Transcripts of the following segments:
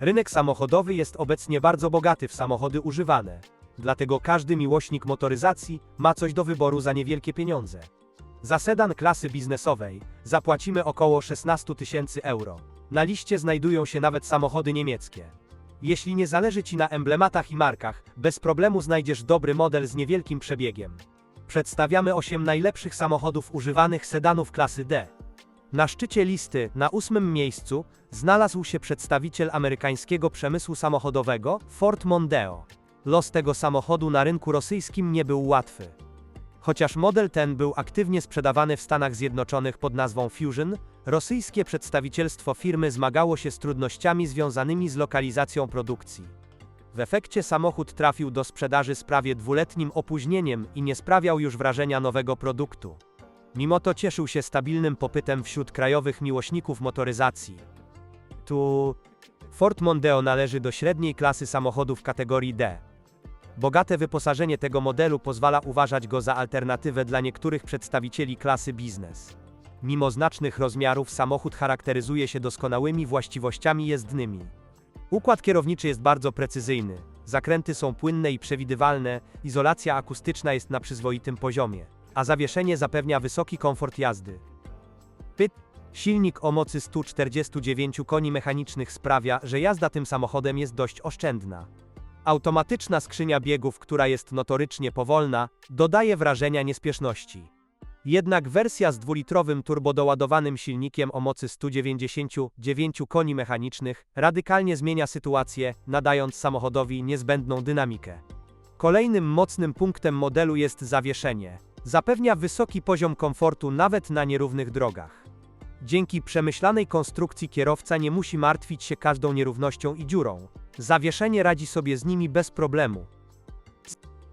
Rynek samochodowy jest obecnie bardzo bogaty w samochody używane. Dlatego każdy miłośnik motoryzacji ma coś do wyboru za niewielkie pieniądze. Za sedan klasy biznesowej zapłacimy około 16 tysięcy euro. Na liście znajdują się nawet samochody niemieckie. Jeśli nie zależy Ci na emblematach i markach, bez problemu znajdziesz dobry model z niewielkim przebiegiem. Przedstawiamy 8 najlepszych samochodów używanych sedanów klasy D. Na szczycie listy, na ósmym miejscu, znalazł się przedstawiciel amerykańskiego przemysłu samochodowego, Ford Mondeo. Los tego samochodu na rynku rosyjskim nie był łatwy. Chociaż model ten był aktywnie sprzedawany w Stanach Zjednoczonych pod nazwą Fusion, rosyjskie przedstawicielstwo firmy zmagało się z trudnościami związanymi z lokalizacją produkcji. W efekcie samochód trafił do sprzedaży z prawie dwuletnim opóźnieniem i nie sprawiał już wrażenia nowego produktu. Mimo to cieszył się stabilnym popytem wśród krajowych miłośników motoryzacji. Tu Ford Mondeo należy do średniej klasy samochodów kategorii D. Bogate wyposażenie tego modelu pozwala uważać go za alternatywę dla niektórych przedstawicieli klasy biznes. Mimo znacznych rozmiarów samochód charakteryzuje się doskonałymi właściwościami jezdnymi. Układ kierowniczy jest bardzo precyzyjny, zakręty są płynne i przewidywalne, izolacja akustyczna jest na przyzwoitym poziomie, a zawieszenie zapewnia wysoki komfort jazdy. Pyt. Silnik o mocy 149 koni mechanicznych sprawia, że jazda tym samochodem jest dość oszczędna. Automatyczna skrzynia biegów, która jest notorycznie powolna, dodaje wrażenia niespieszności. Jednak wersja z dwulitrowym turbodoładowanym silnikiem o mocy 199 koni mechanicznych radykalnie zmienia sytuację, nadając samochodowi niezbędną dynamikę. Kolejnym mocnym punktem modelu jest zawieszenie. Zapewnia wysoki poziom komfortu nawet na nierównych drogach. Dzięki przemyślanej konstrukcji kierowca nie musi martwić się każdą nierównością i dziurą. Zawieszenie radzi sobie z nimi bez problemu.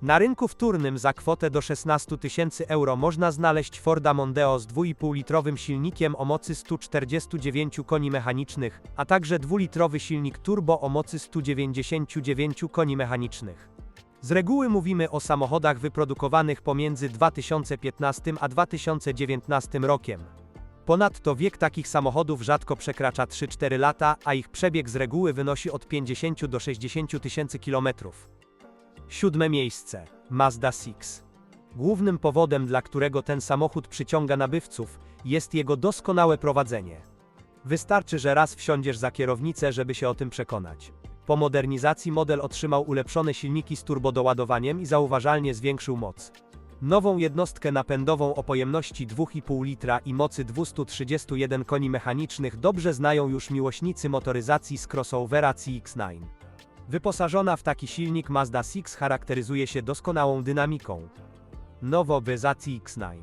Na rynku wtórnym za kwotę do 16 tysięcy euro można znaleźć Forda Mondeo z 2,5-litrowym silnikiem o mocy 149 koni mechanicznych, a także dwulitrowy silnik turbo o mocy 199 koni mechanicznych. Z reguły mówimy o samochodach wyprodukowanych pomiędzy 2015 a 2019 rokiem. Ponadto wiek takich samochodów rzadko przekracza 3-4 lata, a ich przebieg z reguły wynosi od 50 do 60 tysięcy kilometrów. Siódme miejsce. Mazda 6. Głównym powodem, dla którego ten samochód przyciąga nabywców, jest jego doskonałe prowadzenie. Wystarczy, że raz wsiądziesz za kierownicę, żeby się o tym przekonać. Po modernizacji model otrzymał ulepszone silniki z turbodoładowaniem i zauważalnie zwiększył moc. Nową jednostkę napędową o pojemności 2,5 litra i mocy 231 koni mechanicznych dobrze znają już miłośnicy motoryzacji z crossovera CX-9. Wyposażona w taki silnik Mazda 6 charakteryzuje się doskonałą dynamiką. Nowo Beza CX-9.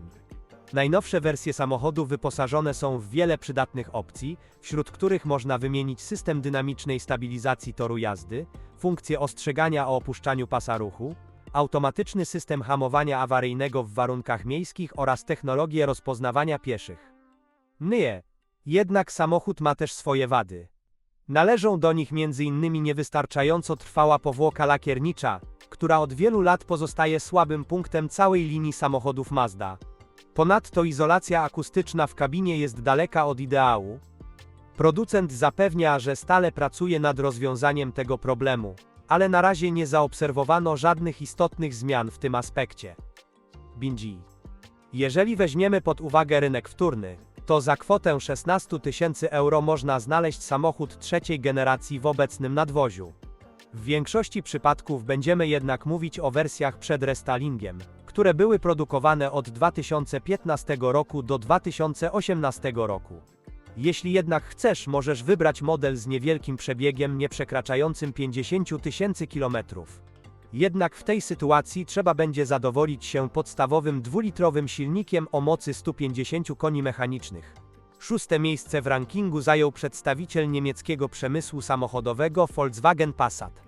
Najnowsze wersje samochodu wyposażone są w wiele przydatnych opcji, wśród których można wymienić system dynamicznej stabilizacji toru jazdy, funkcję ostrzegania o opuszczaniu pasa ruchu, automatyczny system hamowania awaryjnego w warunkach miejskich oraz technologię rozpoznawania pieszych. Nie. Jednak samochód ma też swoje wady. Należą do nich m.in. niewystarczająco trwała powłoka lakiernicza, która od wielu lat pozostaje słabym punktem całej linii samochodów Mazda. Ponadto izolacja akustyczna w kabinie jest daleka od ideału. Producent zapewnia, że stale pracuje nad rozwiązaniem tego problemu, ale na razie nie zaobserwowano żadnych istotnych zmian w tym aspekcie. Bingi. Jeżeli weźmiemy pod uwagę rynek wtórny, to za kwotę 16 tysięcy euro można znaleźć samochód trzeciej generacji w obecnym nadwoziu. W większości przypadków będziemy jednak mówić o wersjach przed restylingiem, które były produkowane od 2015 roku do 2018 roku. Jeśli jednak chcesz, możesz wybrać model z niewielkim przebiegiem nie przekraczającym 50 tysięcy kilometrów. Jednak w tej sytuacji trzeba będzie zadowolić się podstawowym dwulitrowym silnikiem o mocy 150 koni mechanicznych. Szóste miejsce w rankingu zajął przedstawiciel niemieckiego przemysłu samochodowego Volkswagen Passat.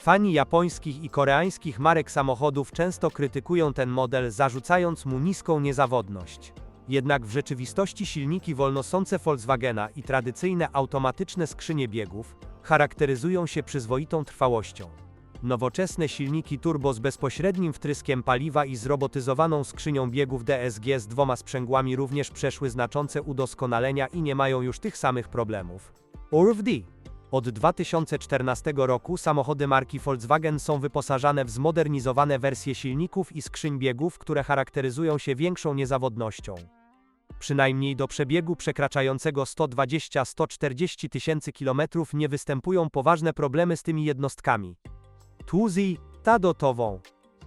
Fani japońskich i koreańskich marek samochodów często krytykują ten model, zarzucając mu niską niezawodność. Jednak w rzeczywistości silniki wolnosące Volkswagena i tradycyjne automatyczne skrzynie biegów charakteryzują się przyzwoitą trwałością. Nowoczesne silniki turbo z bezpośrednim wtryskiem paliwa i zrobotyzowaną skrzynią biegów DSG z dwoma sprzęgłami również przeszły znaczące udoskonalenia i nie mają już tych samych problemów. URFD. Od 2014 roku samochody marki Volkswagen są wyposażane w zmodernizowane wersje silników i skrzyń biegów, które charakteryzują się większą niezawodnością. Przynajmniej do przebiegu przekraczającego 120-140 tysięcy kilometrów nie występują poważne problemy z tymi jednostkami. Tuzi, ta dotową.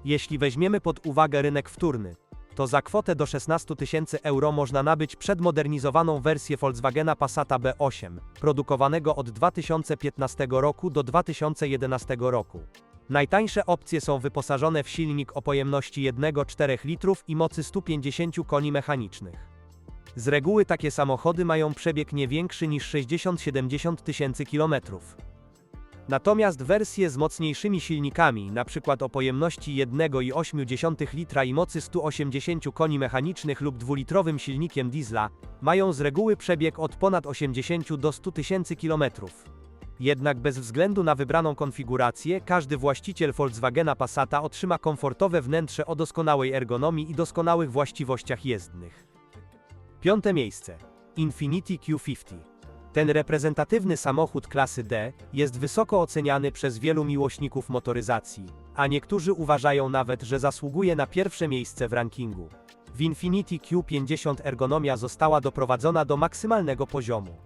Jeśli weźmiemy pod uwagę rynek wtórny, to za kwotę do 16 tysięcy euro można nabyć przedmodernizowaną wersję Volkswagena Passata B8, produkowanego od 2015 roku do 2011 roku. Najtańsze opcje są wyposażone w silnik o pojemności 1,4 litrów i mocy 150 koni mechanicznych. Z reguły takie samochody mają przebieg nie większy niż 60-70 tysięcy kilometrów. Natomiast wersje z mocniejszymi silnikami, np. o pojemności 1,8 litra i mocy 180 koni mechanicznych lub dwulitrowym silnikiem diesla, mają z reguły przebieg od ponad 80 do 100 tysięcy kilometrów. Jednak bez względu na wybraną konfigurację, każdy właściciel Volkswagena Passata otrzyma komfortowe wnętrze o doskonałej ergonomii i doskonałych właściwościach jezdnych. Piąte miejsce. Infiniti Q50. Ten reprezentatywny samochód klasy D jest wysoko oceniany przez wielu miłośników motoryzacji, a niektórzy uważają nawet, że zasługuje na pierwsze miejsce w rankingu. W Infiniti Q50 ergonomia została doprowadzona do maksymalnego poziomu.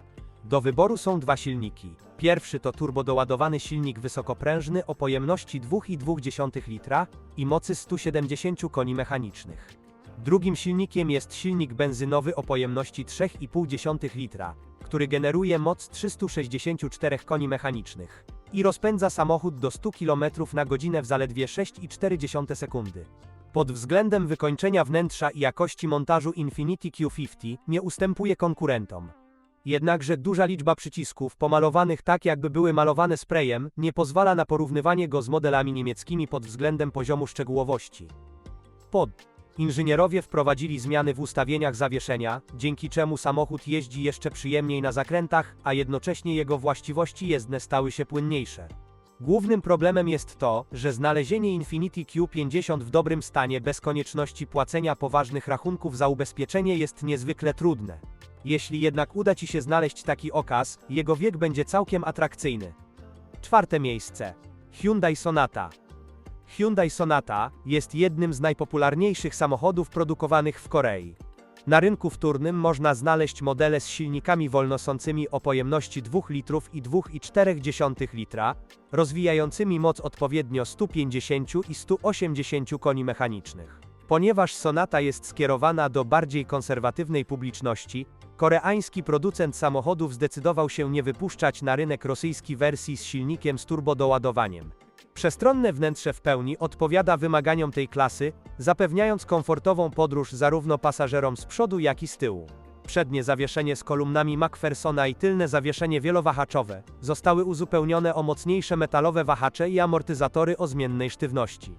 Do wyboru są dwa silniki. Pierwszy to turbodoładowany silnik wysokoprężny o pojemności 2,2 litra i mocy 170 koni mechanicznych. Drugim silnikiem jest silnik benzynowy o pojemności 3,5 litra, który generuje moc 364 koni mechanicznych i rozpędza samochód do 100 km na godzinę w zaledwie 6,4 sekundy. Pod względem wykończenia wnętrza i jakości montażu Infiniti Q50 nie ustępuje konkurentom. Jednakże duża liczba przycisków, pomalowanych tak jakby były malowane sprayem, nie pozwala na porównywanie go z modelami niemieckimi pod względem poziomu szczegółowości. Pod Inżynierowie wprowadzili zmiany w ustawieniach zawieszenia, dzięki czemu samochód jeździ jeszcze przyjemniej na zakrętach, a jednocześnie jego właściwości jezdne stały się płynniejsze. Głównym problemem jest to, że znalezienie Infiniti Q50 w dobrym stanie bez konieczności płacenia poważnych rachunków za ubezpieczenie jest niezwykle trudne. Jeśli jednak uda Ci się znaleźć taki okaz, jego wiek będzie całkiem atrakcyjny. Czwarte miejsce. Hyundai Sonata. Hyundai Sonata jest jednym z najpopularniejszych samochodów produkowanych w Korei. Na rynku wtórnym można znaleźć modele z silnikami wolnosącymi o pojemności 2 litrów i 2,4 litra, rozwijającymi moc odpowiednio 150 i 180 koni mechanicznych. Ponieważ Sonata jest skierowana do bardziej konserwatywnej publiczności, koreański producent samochodów zdecydował się nie wypuszczać na rynek rosyjski wersji z silnikiem z turbodoładowaniem. Przestronne wnętrze w pełni odpowiada wymaganiom tej klasy, zapewniając komfortową podróż zarówno pasażerom z przodu, jak i z tyłu. Przednie zawieszenie z kolumnami McPhersona i tylne zawieszenie wielowahaczowe zostały uzupełnione o mocniejsze metalowe wahacze i amortyzatory o zmiennej sztywności.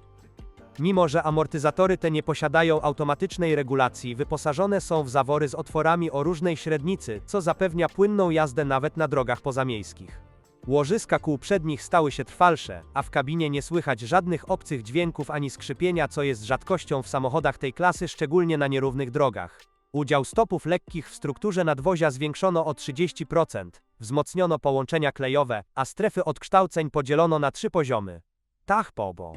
Mimo że amortyzatory te nie posiadają automatycznej regulacji, wyposażone są w zawory z otworami o różnej średnicy, co zapewnia płynną jazdę nawet na drogach pozamiejskich. Łożyska kół przednich stały się trwalsze, a w kabinie nie słychać żadnych obcych dźwięków ani skrzypienia, co jest rzadkością w samochodach tej klasy, szczególnie na nierównych drogach. Udział stopów lekkich w strukturze nadwozia zwiększono o 30%, wzmocniono połączenia klejowe, a strefy odkształceń podzielono na trzy poziomy. Tach pobo.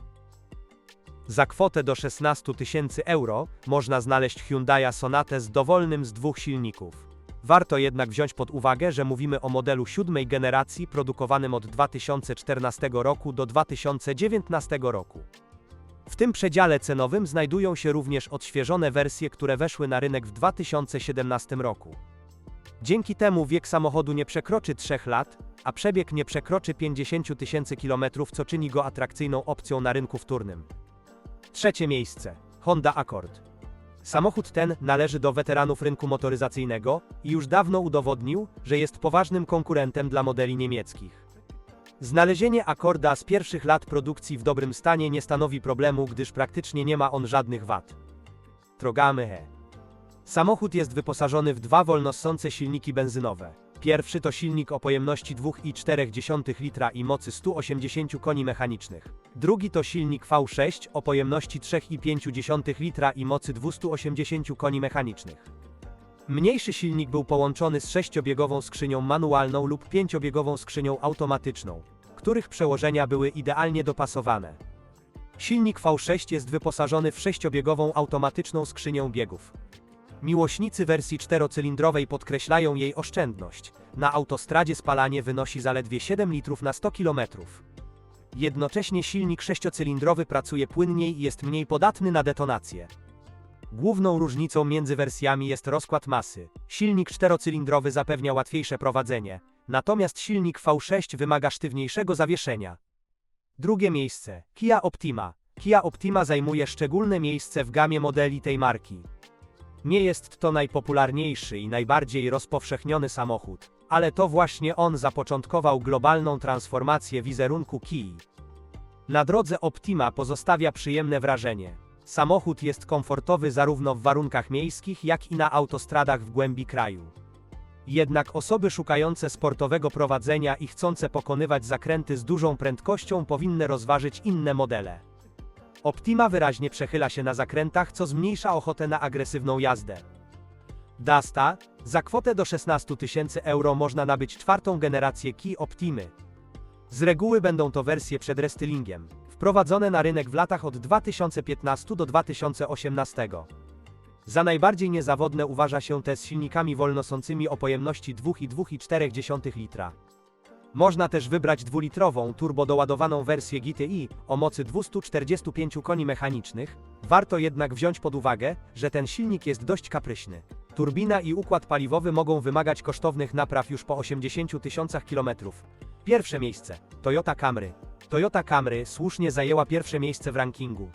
Za kwotę do 16 tysięcy euro można znaleźć Hyundai Sonatę z dowolnym z dwóch silników. Warto jednak wziąć pod uwagę, że mówimy o modelu siódmej generacji produkowanym od 2014 roku do 2019 roku. W tym przedziale cenowym znajdują się również odświeżone wersje, które weszły na rynek w 2017 roku. Dzięki temu wiek samochodu nie przekroczy 3 lat, a przebieg nie przekroczy 50 tysięcy kilometrów, co czyni go atrakcyjną opcją na rynku wtórnym. Trzecie miejsce. Honda Accord. Samochód ten należy do weteranów rynku motoryzacyjnego i już dawno udowodnił, że jest poważnym konkurentem dla modeli niemieckich. Znalezienie Accorda z pierwszych lat produkcji w dobrym stanie nie stanowi problemu, gdyż praktycznie nie ma on żadnych wad. Trogamy he. Samochód jest wyposażony w dwa wolnossące silniki benzynowe. Pierwszy to silnik o pojemności 2,4 litra i mocy 180 koni mechanicznych. Drugi to silnik V6 o pojemności 3,5 litra i mocy 280 koni mechanicznych. Mniejszy silnik był połączony z sześciobiegową skrzynią manualną lub pięciobiegową skrzynią automatyczną, których przełożenia były idealnie dopasowane. Silnik V6 jest wyposażony w sześciobiegową automatyczną skrzynię biegów. Miłośnicy wersji czterocylindrowej podkreślają jej oszczędność. Na autostradzie spalanie wynosi zaledwie 7 litrów na 100 km. Jednocześnie silnik sześciocylindrowy pracuje płynniej i jest mniej podatny na detonację. Główną różnicą między wersjami jest rozkład masy. Silnik czterocylindrowy zapewnia łatwiejsze prowadzenie, natomiast silnik V6 wymaga sztywniejszego zawieszenia. Drugie miejsce. Kia Optima. Kia Optima zajmuje szczególne miejsce w gamie modeli tej marki. Nie jest to najpopularniejszy i najbardziej rozpowszechniony samochód, ale to właśnie on zapoczątkował globalną transformację wizerunku Kii. Na drodze Optima pozostawia przyjemne wrażenie. Samochód jest komfortowy zarówno w warunkach miejskich, jak i na autostradach w głębi kraju. Jednak osoby szukające sportowego prowadzenia i chcące pokonywać zakręty z dużą prędkością powinny rozważyć inne modele. Optima wyraźnie przechyla się na zakrętach, co zmniejsza ochotę na agresywną jazdę. Dasta, za kwotę do 16 tysięcy euro można nabyć czwartą generację Key Optimy. Z reguły będą to wersje przed restylingiem, wprowadzone na rynek w latach od 2015 do 2018. Za najbardziej niezawodne uważa się te z silnikami wolnosącymi o pojemności 2,2,4 litra. Można też wybrać dwulitrową, turbodoładowaną wersję GTI o mocy 245 koni mechanicznych. Warto jednak wziąć pod uwagę, że ten silnik jest dość kapryśny. Turbina i układ paliwowy mogą wymagać kosztownych napraw już po 80 tysiącach kilometrów. Pierwsze miejsce. Toyota Camry. Toyota Camry słusznie zajęła pierwsze miejsce w rankingu.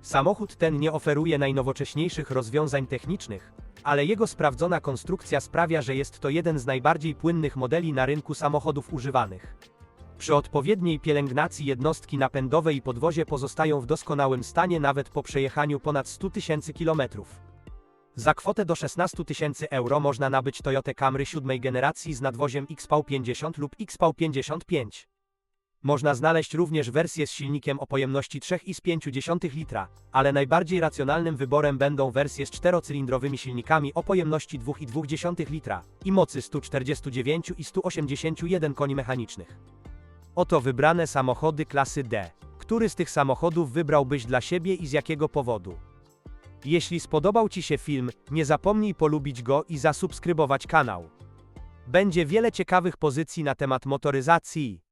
Samochód ten nie oferuje najnowocześniejszych rozwiązań technicznych, ale jego sprawdzona konstrukcja sprawia, że jest to jeden z najbardziej płynnych modeli na rynku samochodów używanych. Przy odpowiedniej pielęgnacji jednostki napędowe i podwozie pozostają w doskonałym stanie nawet po przejechaniu ponad 100 tysięcy kilometrów. Za kwotę do 16 tysięcy euro można nabyć Toyota Camry siódmej generacji z nadwoziem XV50 lub XV55. Można znaleźć również wersję z silnikiem o pojemności 3,5 litra, ale najbardziej racjonalnym wyborem będą wersje z czterocylindrowymi silnikami o pojemności 2,2 litra i mocy 149 i 181 koni mechanicznych. Oto wybrane samochody klasy D. Który z tych samochodów wybrałbyś dla siebie i z jakiego powodu? Jeśli spodobał Ci się film, nie zapomnij polubić go i zasubskrybować kanał. Będzie wiele ciekawych pozycji na temat motoryzacji.